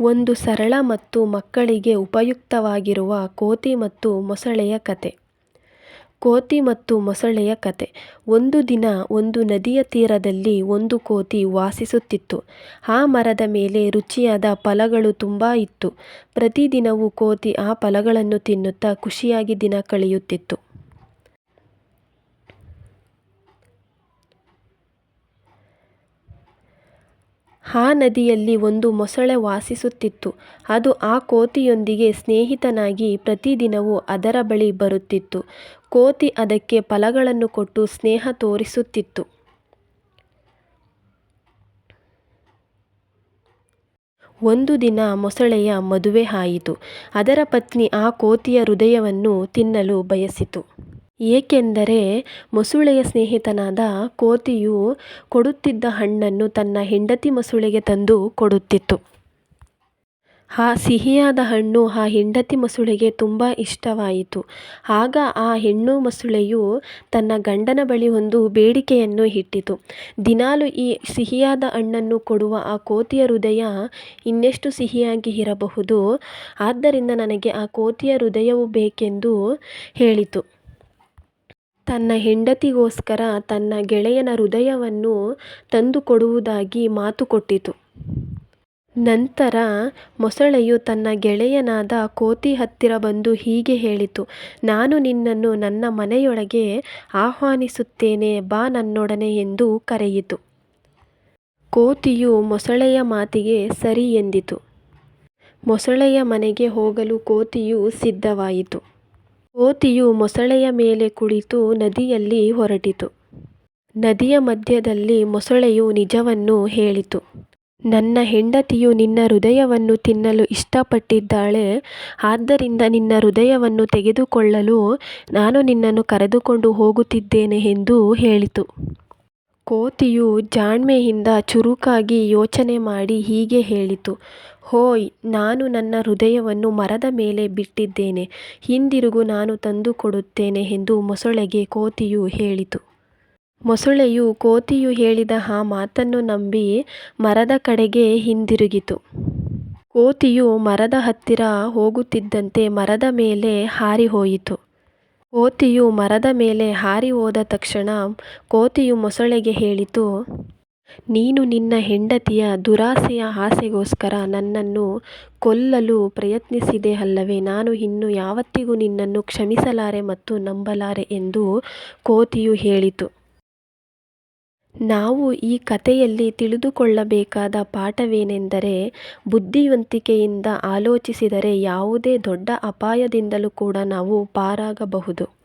ಒಂದು ಸರಳ ಮತ್ತು ಮಕ್ಕಳಿಗೆ ಉಪಯುಕ್ತವಾಗಿರುವ ಕೋತಿ ಮತ್ತು ಮೊಸಳೆಯ ಕತೆ. ಕೋತಿ ಮತ್ತು ಮೊಸಳೆಯ ಕತೆ. ಒಂದು ದಿನ ಒಂದು ನದಿಯ ತೀರದಲ್ಲಿ ಒಂದು ಕೋತಿ ವಾಸಿಸುತ್ತಿತ್ತು. ಆ ಮರದ ಮೇಲೆ ರುಚಿಯಾದ ಫಲಗಳು ತುಂಬ ಇತ್ತು. ಪ್ರತಿದಿನವೂ ಕೋತಿ ಆ ಫಲಗಳನ್ನು ತಿನ್ನುತ್ತಾ ಖುಷಿಯಾಗಿ ದಿನ ಕಳೆಯುತ್ತಿತ್ತು. ಆ ನದಿಯಲ್ಲಿ ಒಂದು ಮೊಸಳೆ ವಾಸಿಸುತ್ತಿತ್ತು. ಅದು ಆ ಕೋತಿಯೊಂದಿಗೆ ಸ್ನೇಹಿತನಾಗಿ ಪ್ರತಿದಿನವೂ ಅದರ ಬಳಿ ಬರುತ್ತಿತ್ತು. ಕೋತಿ ಅದಕ್ಕೆ ಫಲಗಳನ್ನು ಕೊಟ್ಟು ಸ್ನೇಹ ತೋರಿಸುತ್ತಿತ್ತು. ಒಂದು ದಿನ ಮೊಸಳೆಯ ಮದುವೆ ಆಯಿತು. ಅದರ ಪತ್ನಿ ಆ ಕೋತಿಯ ಹೃದಯವನ್ನು ತಿನ್ನಲು ಬಯಸಿತು. ಏಕೆಂದರೆ ಮೊಸಳೆಯ ಸ್ನೇಹಿತನಾದ ಕೋತಿಯು ಕೊಡುತ್ತಿದ್ದ ಹಣ್ಣನ್ನು ತನ್ನ ಹೆಂಡತಿ ಮೊಸಳೆಗೆ ತಂದು ಕೊಡುತ್ತಿತ್ತು. ಆ ಸಿಹಿಯಾದ ಹಣ್ಣು ಆ ಹೆಂಡತಿ ಮೊಸಳೆಗೆ ತುಂಬ ಇಷ್ಟವಾಯಿತು. ಆಗ ಆ ಹೆಣ್ಣು ಮೊಸಳೆಯು ತನ್ನ ಗಂಡನ ಬಳಿ ಒಂದು ಬೇಡಿಕೆಯನ್ನು ಇಟ್ಟಿತು. ದಿನಾಲು ಈ ಸಿಹಿಯಾದ ಹಣ್ಣನ್ನು ಕೊಡುವ ಆ ಕೋತಿಯ ಹೃದಯ ಇನ್ನೆಷ್ಟು ಸಿಹಿಯಾಗಿ ಇರಬಹುದು? ಆದ್ದರಿಂದ ನನಗೆ ಆ ಕೋತಿಯ ಹೃದಯವು ಬೇಕೆಂದು ಹೇಳಿತು. ತನ್ನ ಹೆಂಡತಿಗೋಸ್ಕರ ತನ್ನ ಗೆಳೆಯನ ಹೃದಯವನ್ನು ತಂದುಕೊಡುವುದಾಗಿ ಮಾತು ಕೊಟ್ಟಿತು. ನಂತರ ಮೊಸಳೆಯು ತನ್ನ ಗೆಳೆಯನಾದ ಕೋತಿ ಹತ್ತಿರ ಬಂದು ಹೀಗೆ ಹೇಳಿತು, ನಾನು ನಿನ್ನನ್ನು ನನ್ನ ಮನೆಯೊಳಗೆ ಆಹ್ವಾನಿಸುತ್ತೇನೆ, ಬಾ ನನ್ನೊಡನೆ ಎಂದು ಕರೆಯಿತು. ಕೋತಿಯು ಮೊಸಳೆಯ ಮಾತಿಗೆ ಸರಿ ಎಂದಿತು. ಮೊಸಳೆಯ ಮನೆಗೆ ಹೋಗಲು ಕೋತಿಯು ಸಿದ್ಧವಾಯಿತು. ಕೋತಿಯು ಮೊಸಳೆಯ ಮೇಲೆ ಕುಳಿತು ನದಿಯಲ್ಲಿ ಹೊರಟಿತು. ನದಿಯ ಮಧ್ಯದಲ್ಲಿ ಮೊಸಳೆಯು ನಿಜವನ್ನು ಹೇಳಿತು. ನನ್ನ ಹೆಂಡತಿಯು ನಿನ್ನ ಹೃದಯವನ್ನು ತಿನ್ನಲು ಇಷ್ಟಪಟ್ಟಿದ್ದಾಳೆ. ಆದ್ದರಿಂದ ನಿನ್ನ ಹೃದಯವನ್ನು ತೆಗೆದುಕೊಳ್ಳಲು ನಾನು ನಿನ್ನನ್ನು ಕರೆದುಕೊಂಡು ಹೋಗುತ್ತಿದ್ದೇನೆ ಎಂದು ಹೇಳಿತು. ಕೋತಿಯು ಜಾಣ್ಮೆಯಿಂದ ಚುರುಕಾಗಿ ಯೋಚನೆ ಮಾಡಿ ಹೀಗೆ ಹೇಳಿತು, ಹೋಯ್, ನಾನು ನನ್ನ ಹೃದಯವನ್ನು ಮರದ ಮೇಲೆ ಬಿಟ್ಟಿದ್ದೇನೆ, ಹಿಂದಿರುಗು ನಾನು ತಂದು ಕೊಡುತ್ತೇನೆ ಎಂದು ಮೊಸಳೆಗೆ ಕೋತಿಯು ಹೇಳಿತು. ಮೊಸಳೆಯು ಕೋತಿಯು ಹೇಳಿದ ಆ ಮಾತನ್ನು ನಂಬಿ ಮರದ ಕಡೆಗೆ ಹಿಂದಿರುಗಿತು. ಕೋತಿಯು ಮರದ ಹತ್ತಿರ ಹೋಗುತ್ತಿದ್ದಂತೆ ಮರದ ಮೇಲೆ ಹಾರಿಹೋಯಿತು. ಕೋತಿಯು ಮರದ ಮೇಲೆ ಹಾರಿ ಹೋದ ತಕ್ಷಣ ಕೋತಿಯು ಮೊಸಳೆಗೆ ಹೇಳಿತು, ನೀನು ನಿನ್ನ ಹೆಂಡತಿಯ ದುರಾಸೆಯ ಆಸೆಗೋಸ್ಕರ ನನ್ನನ್ನು ಕೊಲ್ಲಲು ಪ್ರಯತ್ನಿಸಿದೆ ಅಲ್ಲವೇ? ನಾನು ಇನ್ನು ಯಾವತ್ತಿಗೂ ನಿನ್ನನ್ನು ಕ್ಷಮಿಸಲಾರೆ ಮತ್ತು ನಂಬಲಾರೆ ಎಂದು ಕೋತಿಯು ಹೇಳಿತು. ನಾವು ಈ ಕಥೆಯಲ್ಲಿ ತಿಳಿದುಕೊಳ್ಳಬೇಕಾದ ಪಾಠವೇನೆಂದರೆ ಬುದ್ಧಿವಂತಿಕೆಯಿಂದ ಆಲೋಚಿಸಿದರೆ ಯಾವುದೇ ದೊಡ್ಡ ಅಪಾಯದಿಂದಲೂ ಕೂಡ ನಾವು ಪಾರಾಗಬಹುದು.